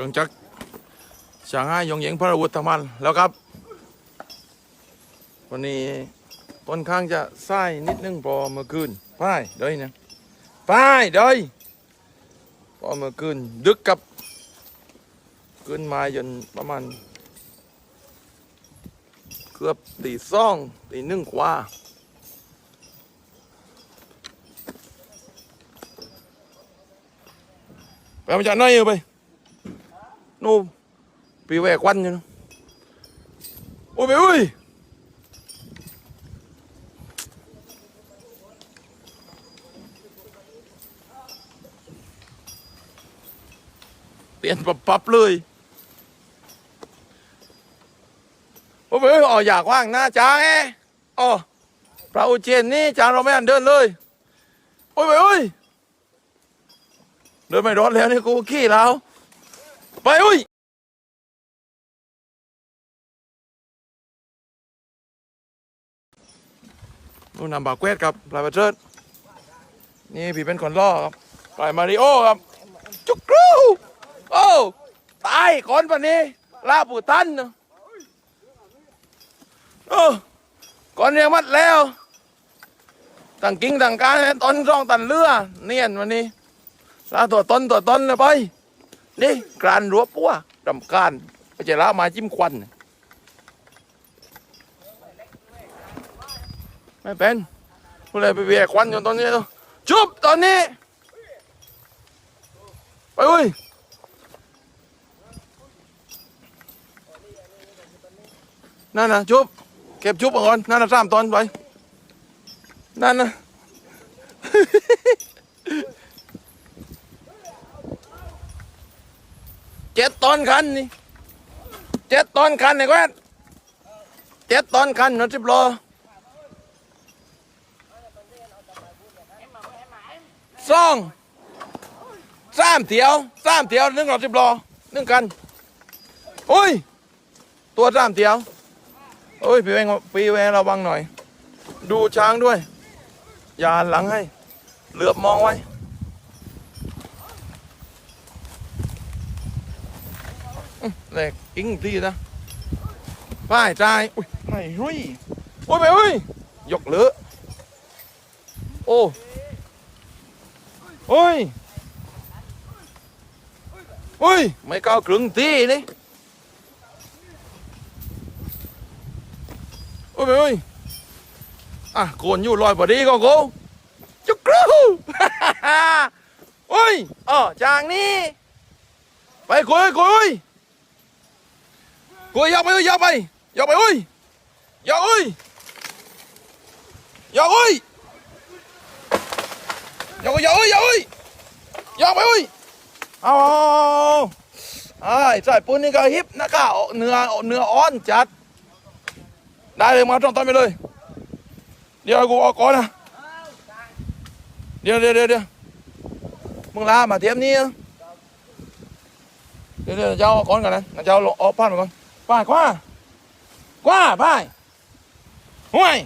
รื่องจักรช่างให้ยงเหยงพระวุธทั้งมันแล้วครับ วันนี้ต้นข้างจะไส้นิดนึงพอเมื่อคืนไปเด้ยนะไปเด้ยพอเมื่อคืนดึกกับขึ้นมาจนประมาณเกือบตีสองตีหนึ่งกว่าไปมาจากไหนเอาไปนู่นปีแหวกควันอไป nó bị vẻ quanh cho nó ôi bé ơi tiền bập bập lười ôi bé ơi ờ giả quá hàng na chá nghe ờ ra ô chèn ní chá nó mới ăn đơn lười ôi bé ơi เดินไม่รอดแล้วนี่กูขี้แล้ว ไปอุ้ยนู่นนำบากเวทครับปลายประเจิดนี่พี่เป็นคนล่อครับปลายมาริโอครับ จุกกรูโอ้ตายคนปะนี้ลาปูตันเนอะโอ้ก่อนเรียงมัดแล้วต่างกิ้งต่างการตอนร่องตันเรือเนียนวันนี้ลาตัวต้นตัวต้นเลยไป นี่กรานรัวปัวรำการไปเจะละมาจิ้มควัน ไม่เป็นก็เลยไปเบียควันอยู่ตอนนี้แล้วจุบตอนนี้ ไปเว้ยนั่นนะจุบเก็บจุบก่อนนั่นนะสามตอนไปนั่นนะ เจ็ดต อนคันนี่เจ็ดตอนคันไอ้แว่นเจ็ดตอนคันรถสิบล้อสองสามเที่ยวสามเที่ยวหนึ่งรถสิบล้อหนึ่งคันโอ้ย ตัวสามเที่ยวโอ้ยพี่แวงพี่แวงระวังหน่อย ดูช้างด้วย อย่านหลังให้ เหลือบมองไว้ แหลกกิ้งที่นะป้ายใจายอุ้ยไม่รุ่ยโอ้ยไปเอ้ยยกเหลือโอ้โอ้ยโอ้ยไม่ก้าวครึ่งทีนี่โอ้ยไปเอ้ยอะโกนอยู่ลอยพอดีก็โกจุกกรูโอ้ยอ๋อจางนี่ไปคุยคุย กูยกไปเอ้ยยกไปยกไปเอ้ยยกเอ้ยยกเอ้ยยกยกเอ้ยยกเอ้ยยกไปเอ้ยเอาไอ้ใส่ปุ่นนี่ก็ฮิปนะก้าเนื้อเนื้ออ่อนจัด ได้เลยมาตรงต้นไปเลย เดี๋ยวกูออกก่อนนะเดี๋ยวเดี๋ยวเดี๋ยวมึงลามาเทียมนี่เดี๋ยวเดี๋ยวเจ้าก่อนกันนะเจ้าออกผ่านมาก่อน ไปกว่ากว่าไปห่วย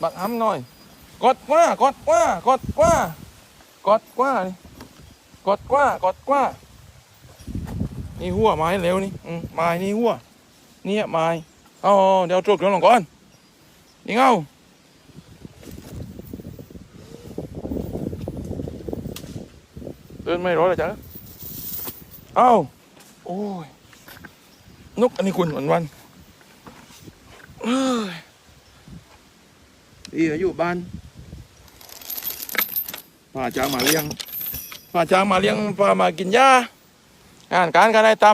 บักห้ำหน่อย กดกว่ากดกว่ากดกว่ากดกว่านี่กดกว่ากดกว่านี่หัวไม้เร็วนี่อืมไม้นี่หัวนี่ไม้เอาเดี๋ยวจุดเครื่องลงก่อนนี่เงาเดินไม่ร้อยเลยจ้ะเอ้าโอ้ย นกอันนี้คุณวันวันเอ้ยดีอะอยู่บ้านพาจ้างมาเลี้ยงพาจ้างมาเลี้ยงพามากินหญ้างานการก็ได้ท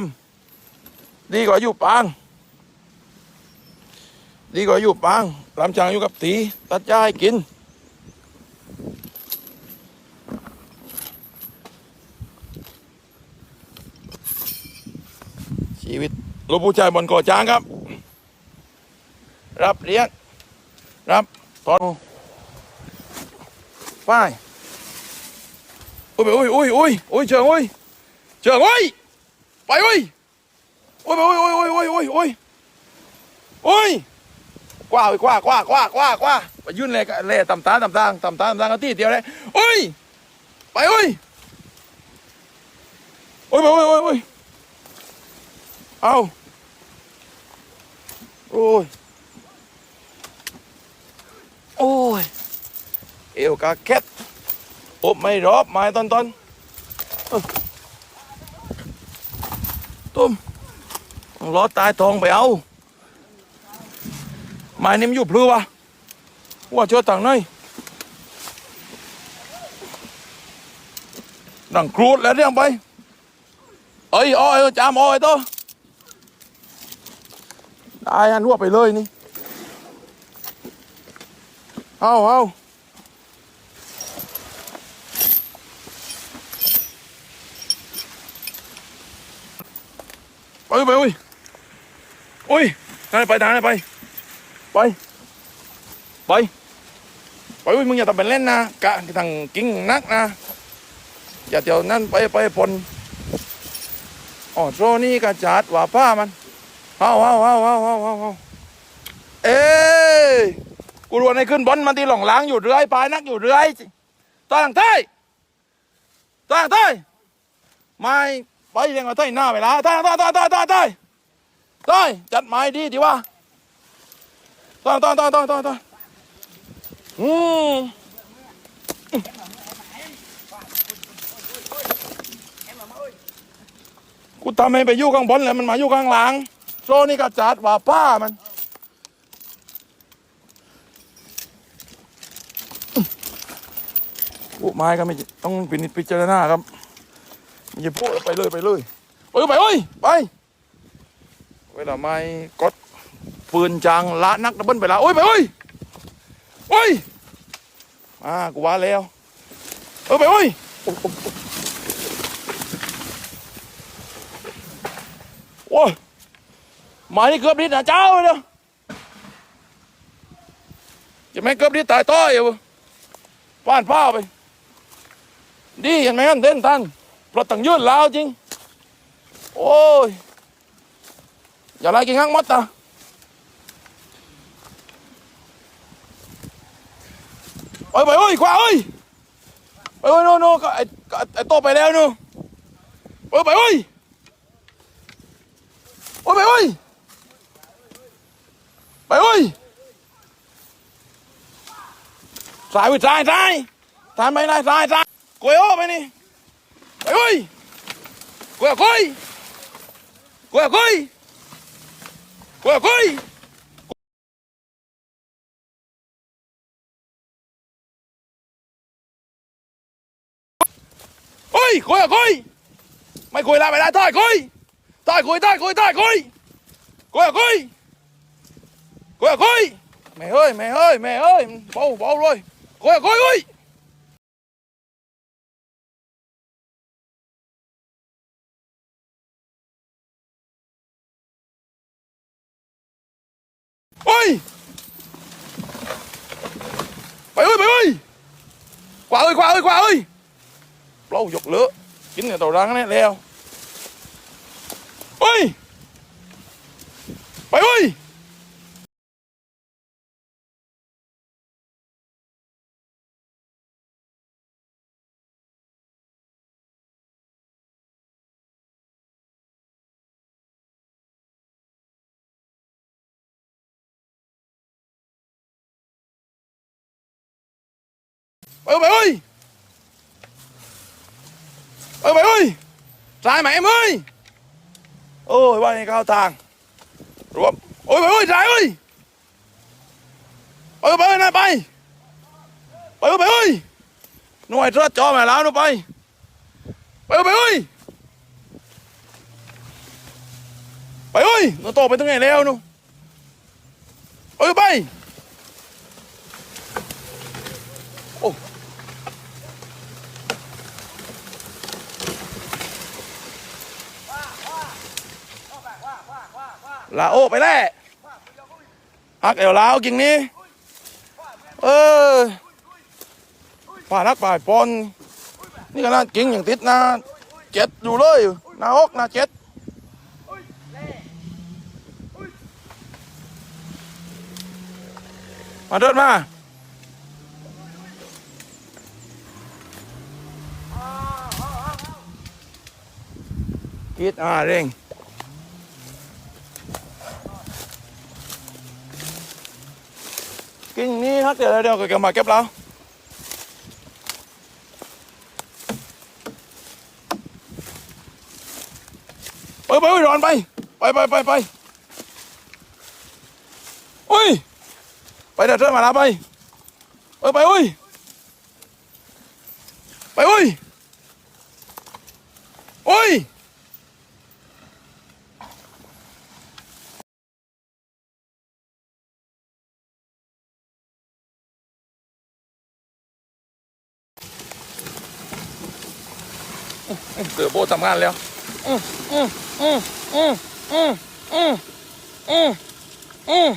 ำดีกว่าอยู่ปาง ดีกว่าอยู่ปางลำจางอยู่กับตีตัดหญ้าให้กิน ชีวิต ลูกผู้ชายบนก่อช้างครับ รับเลี้ยงรับตอนไปอุ้ยอุ้ยอุ้ยอุ้ยอุ้ยเชิงอุ้ยเชิงอุ้ยไปอุ้ยอุ้ยอุ้ยอุ้ยอุ้ยอุ้ยอุ้ยอุ้ยอุ้ยกว้าอุ้ยกว้ากว้ากว้ากว้ากว้าไปยื่นเลยเลยต่ำตาต่ำตาต่ำตาต่ำตาก็ตีเดียวเลยอุ้ยไปอุ้ยโอ้ยโอ้ยอ้ยโอ้ย เอาโอ้ย โอ้ย เอวกาแคทอบไม่รอบไม้ตอนตอนอตุ้มล้อตายทองไปเอาไม้นี่มันอยู่พลือวะว่าเจอต่างไหนดังครูดแล้วเรียงไป เอ้ยอ้อยจามอ้อยตัว ได้อันรั่วไปเลยนี่ เอาเอาไปไปอุ้ยอุ้ยทางไหนไปทางไหนไป ไป ไป ไปอุ้ยมึงอย่าทำเป็นเล่นนะกะทางกิ้งนักนะ อย่าเดี๋ยวนั่นไปไปพลอ๋อโซนี่กระจาดว่าผ้ามัน เอาเอาเอาเอาเอาเอาเอาเอ้กูรวนให้ขึ้นบอนมันตีหลงล้างอยู่เรื่อยปลายนักอยู่เรื่อยตอนหลังใต้ตอนหลังใต้ไม่ไปเรียงเอาใต้หน้าเวละตาใต้ใต้ใต้ต้ใต้ใต้ใต้จัดไม้ดีดีว่าตอนตอนตอนตอนตอนตอนอืมกูทำให้ไปยู่ข้างบนแล้วมันมาอยู่ข้างหลัง โซนี่ก็จัดว่าป้ามันพูดไม้ก็ไม่ต้องพินิจพิจารณาครับอย่าพูดไปเลยไปเลยไปไปเอ้ยไป เวลาไม้กดปืนจางละนักดับเบิลไปละโอ้ยไปเอ้ยโอ้ยอ่ากูว่าแล้วเออไปเอ้ยโอ้ย หมานี่เกือบดิดนะเจ้าเลยเนอจะไม่เกือบดิดตายต้อยอยู่ป้านผ้าไป ดีเห็นไหมกันเต้นท่านเพราะตั้งยืนลาวจริง โอ้ย อย่าไล่กินข้างมัดตาไปไปโอ้ยขวาเอ้ยไปโอ้ยโน่โน่ก็ไอ้ไอ้โตไปแล้วนู่ไปไปโอ้ยโอ้ยไปโอ้ย สายวิสายสายสายไปไหนสายสายกล้วยโอ้ไปนี่ไปโอ้ยกล้วยกล้วยกล้วยกล้วยกล้วยกล้วยโอ้ยกล้วยกล้วยไม่กล้วยละไม่ได้ถอยกล้วย tay cùi tay cùi tay cùi cùi à cùi cùi à cùi mẹ ơi mẹ ơi mẹ ơi bầu bầu rồi Coi coi coi. Ôi! Mày ơi mày ơi. Quả ơi quả ơi quả ơi. Lâu dục lửa. Chính là tàu rắn đấy leo. Ôi! Mày ơi. ไปเฮ้ยไปเฮ้ยไปเฮ้ยไปเฮ้ยตายไหม em ơi โอ้ยว่าให้เข้าทางรวมโอ้ยไปโอ้ยจ่ายเอ้ยไปไปนะไปไปไปเอ้ยหน่วยทอดจอมาแล้วนูไปไปไปเอ้ยไปเอ้ยหนูโตไปถึงไหนแล้วหนูไปไปโอ้ ลาโอไปแล้วฮักเอวลาวกิ่งนี้ เออป่านักป่าปอนนี่ขนาดกิ่งอย่างติดนะเจ็ดอยู่เลยนาอกนาเจ็ดมาเดินมากรีดอ่าเร่ง ini hết rồi đâu kìa mà kép lao bay bay rồi anh bay. Bay bay bay bay. Ui. Bay đặt trên mà lá bay. Ôi bay, ui. Bay, ui. Ui. ยเสือโบทำงานแล้วอืมอืมอืมอืมอืมอืมอืมอืม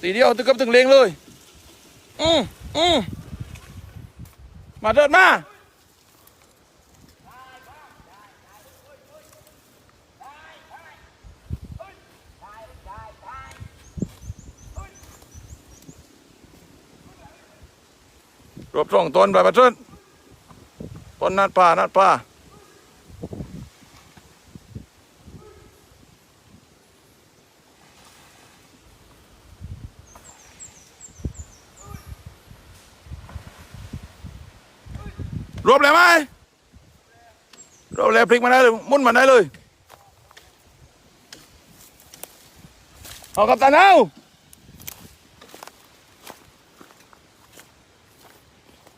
ตีเดียวถึงกับถึงเลงเลยอืมอืมมาเดินมารวบสองต้นไปมาเชิญต้นนัดป่านัดป่า รบเลยไหมรบเลยพลิกมาได้เลยมุนมาได้เลยเอากับตาเน่า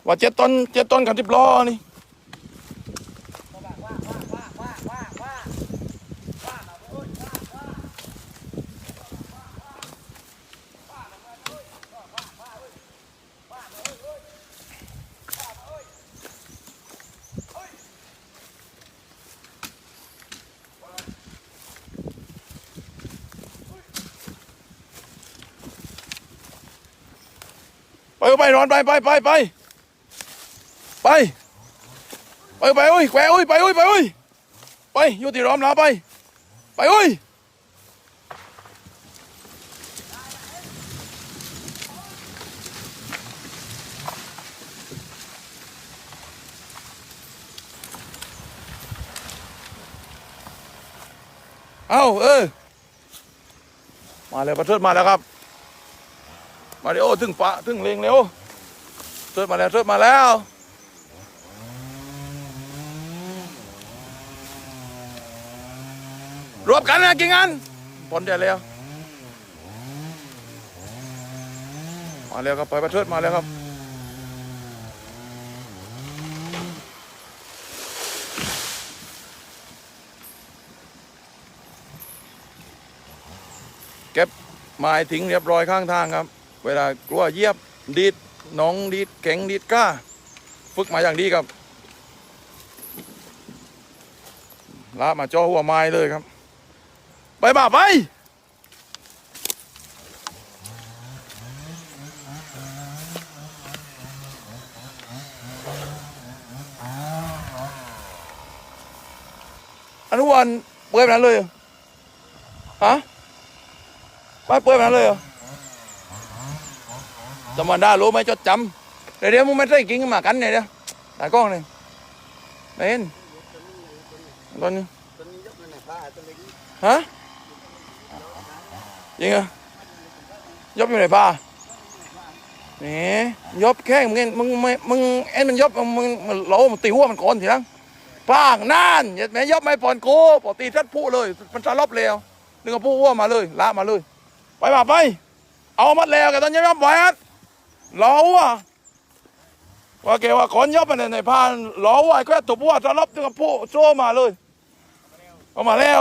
ว่าเจ็ดต้นเจ็ดต้นกับทิบล้อนี่ ไปไปนอนไปไปไปไปไปไปไปอุ้ยแขวอุ้ยไปอุ้ยไปอุ้ยไปอยู่ที่ร้อมแล้วไป ไปอุ้ยเอาเออ มาแล้วประเทศมาแล้วครับ มาเดี๋ยวถึงปะถึงเลงเร็วเทิดมาแล้วเทิดมาแล้วรวบกันนะกี่งานปนเดียวแล้วมาแล้วครับไปประเทศมาแล้วครับเก็บไม้ทิ้งเรียบร้อยข้างทางครับ เวลากลัวเยียบดีดน้องดีดแข็งดีดกล้า ฝึกมาอย่างดีครับลามาจ่อหัวไม้เลยครับ ไปบ่าไปอันุวันเปิดแบบนั้นเลยฮะไปเปิดแบบนั้นเลยเหรอ ธรรมดารู้ไหมจดจำเดี๋ยวเดี๋ยวมึงไม่ใช่กินกันมากันเนี่ยเดี๋ยวตากล้องเลยไม่เห็นตอนนี้ฮะจริงเหรอยบอยู่ไหนป้านี่ยบแค่มึงเห็นมึงไม่มึงเอ็นมันยบมึงมันโลมันตีหัวมันก่อนทีหลังป้างนั่นย่าแม่ยบไม่ปอนโก้ปอตีทัดผู้เลย มันสลบแล้วนึกว่าผู้หัวมาเลยละมาเลย ไปมาไป เอามัดแล้วกันตอนยบไว้ ล้อว่ะว่าแกว่าคนยอบมาในในพานล้อวาแก็ตัวบัวตะลบตัวผู้โจมาเลยออกมาแล้ว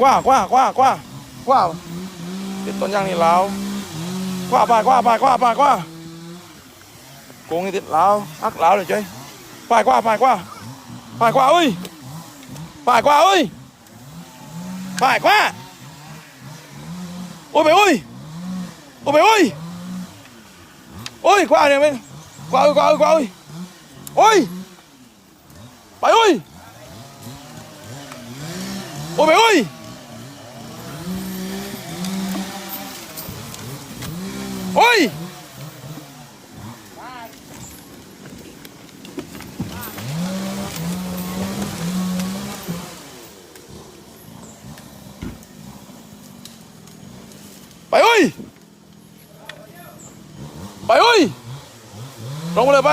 กว้ากว้ากว้ากว้ากว้าติดต้นยางนี่แล้วกว้าไปกว้าไปกว้าไปกว้าโกงนี่ติดแล้วอักแล้วเลยเจ้ยไปกว้าไปกว้าไปกว้าเอ้ยไปกว้าเอ้ยไปกว้าโอ้ยไปโอ้ยโอ้ยไปโอ้ยโอ้ยกว้าเนี่ยมันกว้าเอ้ยกว้าเอ้ยกว้าเอ้ยโอ้ยไปโอ้ย โอ้ยไปโอ้ยโอ้ยไปโอ้ยไปโอ้ย ลงม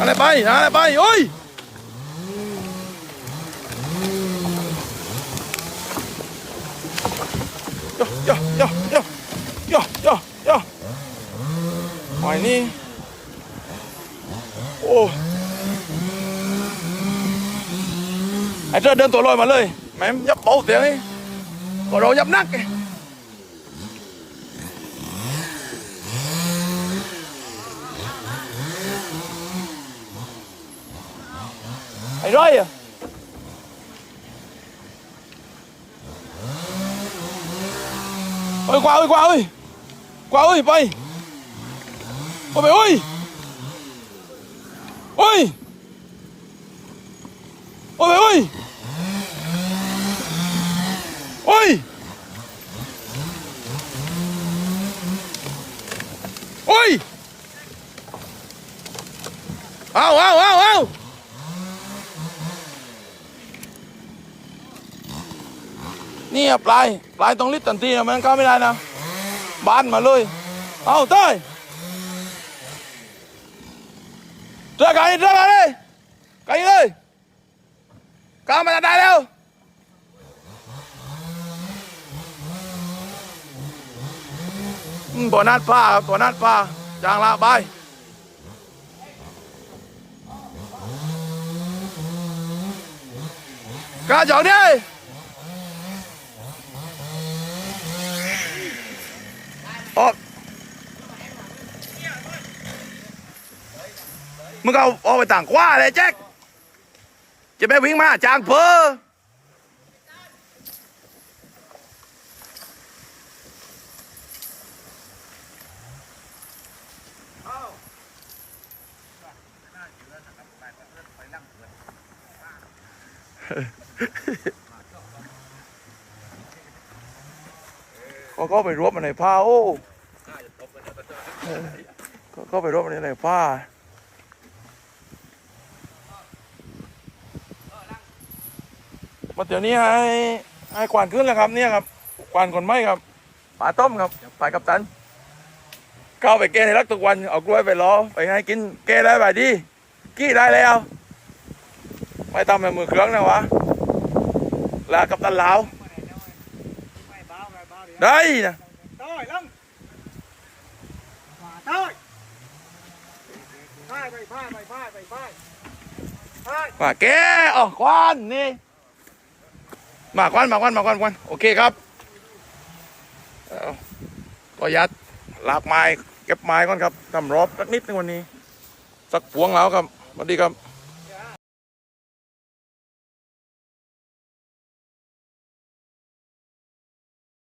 าเลยไปเออไปโอ้ยโอ้ ยไปถึงแล้วไปไปเอ้ยเราเฮ้ยอะไรไปอะ ไรไปเฮ้ยย่อย่อย่อย่อย่อย่อย่อหอย นี่โอ้ไอ้เงียบไงไอ้ร้อยอะเอ้ยกว่าเอ้ยกว่าเอ้ยกว่าเอ้ยไปโอ้ยไปเอ้ยเอ้ยโอ้ยโอ้ยโอ้ยโอ้ยเอาเอาเอาเอานี่อะปลายปลายตรงลิดตันทีนะมันเข้าไม่ได้นะบานมาเลย เอาเต้ยเจอไก่เจอไก่เลยไก่เลยก้าวมาได้แล้วอืมบ่อนัดผ้าครับบ่อนัดผ้าจางละบายกาเจ้าเนี่ย ออกมึงเอาออกไปต่างกว่าเลยแจ็คจะไปวิ่งมาจางเพอเขาก็ไปรวบมันในผ้าโอ้เออเขาก็ไปรวบมันในผ้ามาเดี๋ยวนี้ให้ให้กวานขึ้นแล้วครับเนี่ยครับกวานคนไม่ครับปลาต้มครับปลากับตันเข้าไปแก้ให้รักทุกวันเอากล้วยไปล้อไปให้กินแก้ได้ไปดีกี้ได้แล้วไม่ทำแบบมือเครื่องนะวะลากับตันลาว ได้นะ Rồi, lưng. Và thôi. Phai, bày phai, bày phai, bày phai. Phai. มาแก้อ๋อกวานนี่มากวานมากวานมากวานกวานโอเคครับเอาก็ยัดลากไม้เก็บไม้ก่อนครับทำรอบสักนิดนึงวันนี้ สักพวงแล้วครับสวัสดีครับ